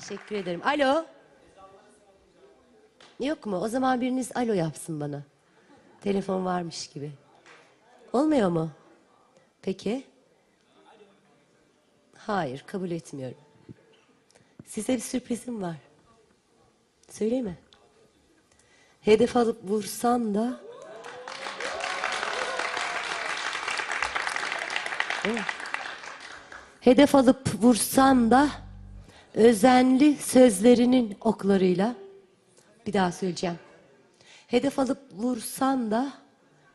Teşekkür ederim. Alo. Yok mu? O zaman biriniz alo yapsın bana. Telefon varmış gibi. Olmuyor mu? Peki. Hayır, kabul etmiyorum. Size bir sürprizim var. Söyleyeyim mi? Hedef alıp vursan da... Hedef alıp vursan da özenli sözlerinin oklarıyla bir daha söyleyeceğim. Hedef alıp vursan da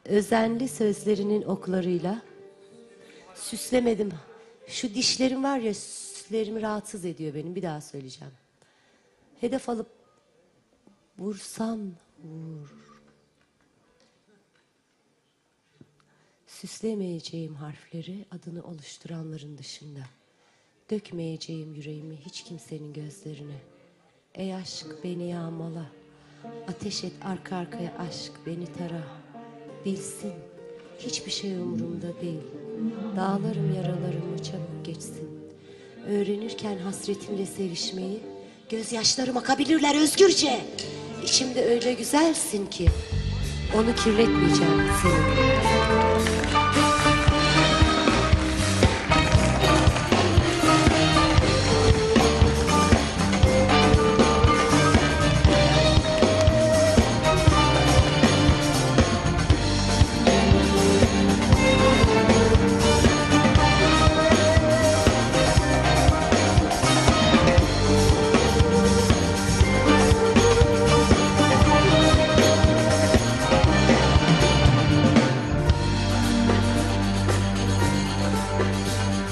özenli sözlerinin oklarıyla süslemedim. Şu dişlerim var ya süslerimi rahatsız ediyor benim. Bir daha söyleyeceğim. Hedef alıp vursan vur. Süslemeyeceğim harfleri adını oluşturanların dışında. Dökmeyeceğim yüreğimi hiç kimsenin gözlerine. Ey aşk beni yağmala. Ateş et arka arkaya aşk beni tara. Bilsin hiçbir şey umurumda değil. Dağlarım yaralarımı çabuk geçsin. Öğrenirken hasretimle sevişmeyi gözyaşlarım akabilirler özgürce. İçimde öyle güzelsin ki onu kirletmeyeceğim senin.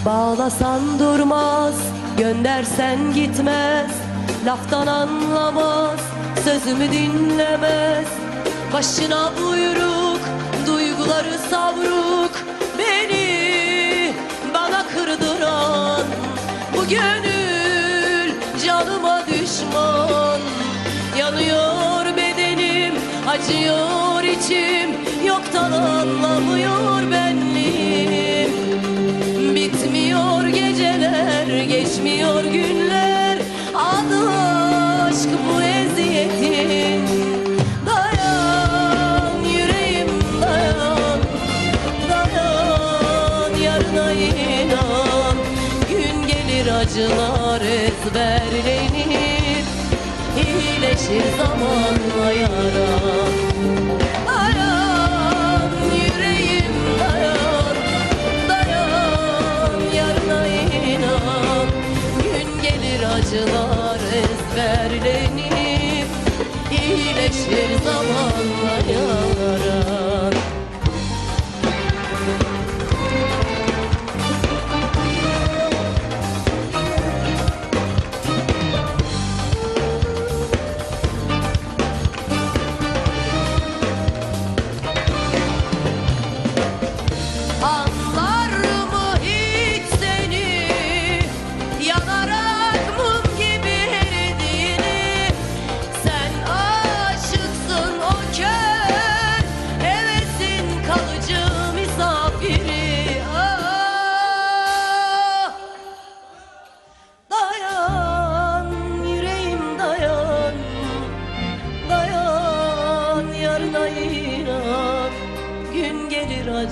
Bağlasan durmaz, göndersen gitmez. Laftan anlamaz, sözümü dinlemez. Başına buyruk, duyguları savruk. Beni bana kırdıran Bu gönül canıma düşman. Yanıyor bedenim, acıyor içim. Yoktan anlamıyor benliğim geçmiyor günler. Adı aşk bu eziyetin. Dayan yüreğim dayan. Dayan yarına inan. Gün gelir acılar ezberlenir. İyileşir zamanla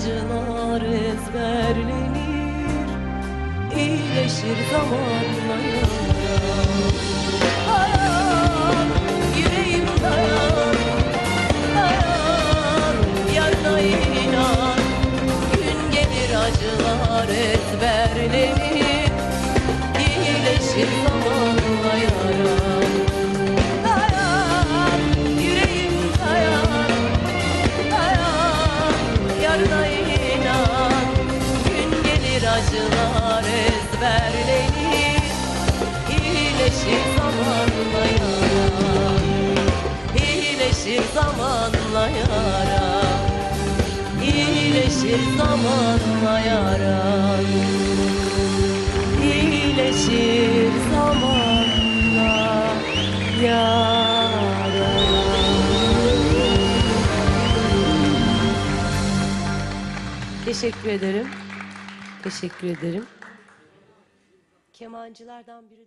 acılar ezberlenir İyileşir zamanla yaran yüreğim dayan Dayan yarına inan Gün gelir acılar ezberlenir İyileşir zamanla yaran yarına acılar ezberlenir İyileşir zamanla yaran İyileşir zamanla yaran İyileşir zamanla Teşekkür ederim. Teşekkür ederim. Kemancılardan biri